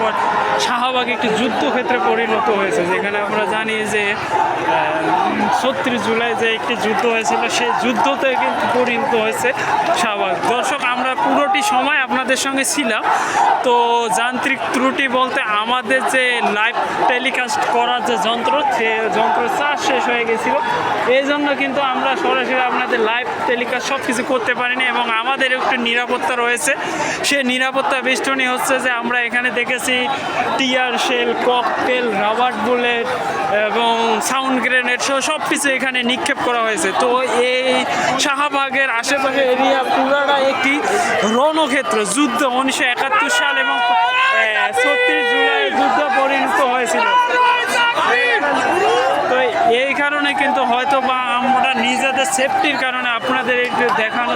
পর শাহবাগ একটি যুদ্ধক্ষেত্রে পরিণত হয়েছে যেখানে আমরা জানি যে ছত্রিশ জুলাই যে একটি যুদ্ধ হয়েছিল, সেই যুদ্ধতে কিন্তু পরিণত হয়েছে শাহবাগ। দর্শক, আমরা পুরোটি সময় আপনাদের সঙ্গে ছিলাম। তো যান্ত্রিক ত্রুটি বলতে আমাদের যে লাইভ টেলিকাস্ট করার যে যন্ত্র, সে যন্ত্র চার্জ শেষ হয়ে গেছিল। এই জন্য কিন্তু আমরা সরাসরি আপনাদের লাইভ টেলিকাস্ট সব কিছু করতে পারিনি এবং আমাদের একটু নিরাপত্তা রয়েছে। সে নিরাপত্তা বেষ্টনী হচ্ছে যে আমরা এখানে দেখেছি tear shell, cocktail, rubber bullet এবং সাউন্ড গ্রেনেড সব কিছু এখানে নিক্ষেপ করা হয়েছে। তো এই শাহবাগের আশেপাশে এরিয়া পুরাটা একটি রণক্ষেত্র। যুদ্ধ উনিশশো একাত্তর সাল এবং ছত্রিশ জুলাই যুদ্ধ পরিণত হয়েছিল। এই কারণে কিন্তু হয়তো বা আমরা নিজেদের সেফটির কারণে আপনাদের একটু দেখানো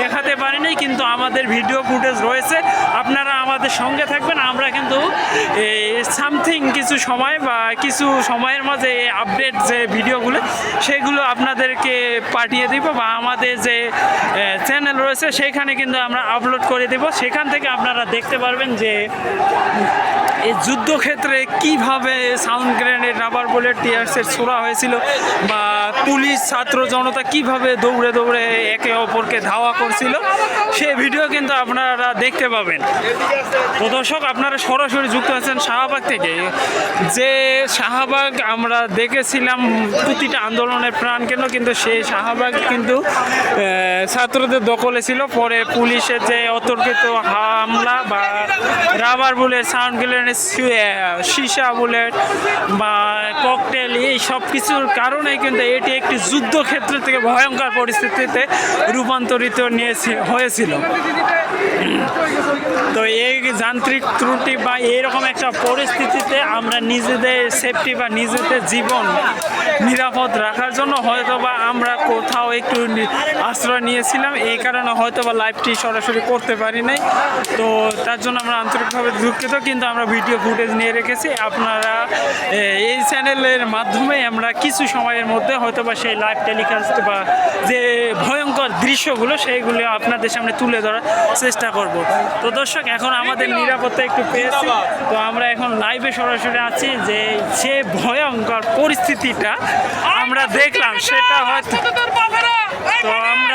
দেখাতে পারিনি, কিন্তু আমাদের ভিডিও ফুটেজ রয়েছে। আপনারা আমাদের সঙ্গে থাকবেন। আমরা কিন্তু সামথিং কিছু সময় বা কিছু সময়ের মাঝে আপডেট যে ভিডিওগুলো সেগুলো আপনাদেরকে পাঠিয়ে দিব বা আমাদের যে চ্যানেল রয়েছে সেখানে কিন্তু আমরা আপলোড করে দেব। সেখান থেকে আপনারা দেখতে পারবেন যে, এই যুদ্ধক্ষেত্রে কীভাবে সাউন্ড গ্রেনেড রাবার বুলেট টিয়ার্সের ছোড়া হয়েছিল বা পুলিশ, ছাত্র জনতা কীভাবে দৌড়ে দৌড়ে একে অপরকে ধাওয়া করছিল সেই ভিডিও কিন্তু আপনারা দেখতে পাবেন। তো দর্শক, আপনারা সরাসরি যুক্ত আছেন শাহবাগ থেকে। যে শাহবাগ আমরা দেখেছিলাম, প্রতিটা আন্দোলনের প্রাণ কেন, কিন্তু সেই শাহবাগ কিন্তু ছাত্রদের দখলে ছিল। পরে পুলিশের যে অতর্কিত হামলা বা রাবার বুলেট, সাউন্ড গ্রেনেড সীসা বুলেট বা ককটেল, এই সব কিছুর কারণে কিন্তু এটি একটি যুদ্ধক্ষেত্র থেকে ভয়ঙ্কর পরিস্থিতিতে রূপান্তরিত নিয়েছে, হয়েছিল। তো এই যান্ত্রিক ত্রুটি বা এরকম একটা পরিস্থিতিতে আমরা নিজেদের সেফটি বা নিজেদের জীবন নিরাপদ রাখার জন্য হয়তো বা আমরা কোথাও একটু আশ্রয় নিয়েছিলাম। এই কারণে হয়তো বা লাইভটি সরাসরি করতে পারি নাই। তো তার জন্য আমরা আন্তরিকভাবে দুঃখিত, কিন্তু আমরা ভিডিও ফুটেজ নিয়ে রেখেছি। আপনারা এই চ্যানেলের মাধ্যমে আমরা কিছু সময়ের মধ্যে হয়তো বা সেই লাইভ টেলিকাস্ট বা যে ভয়ঙ্কর দৃশ্যগুলো সেইগুলো আপনাদের সামনে তুলে ধরার চেষ্টা করব। তো দর্শক এখন আমাদের নিরাপত্তা একটু পেয়েছি। তো আমরা এখন লাইভে সরাসরি আছি যে সে ভয়ঙ্কর পরিস্থিতিটা আমরা দেখলাম সেটা হয়তো তো আমরা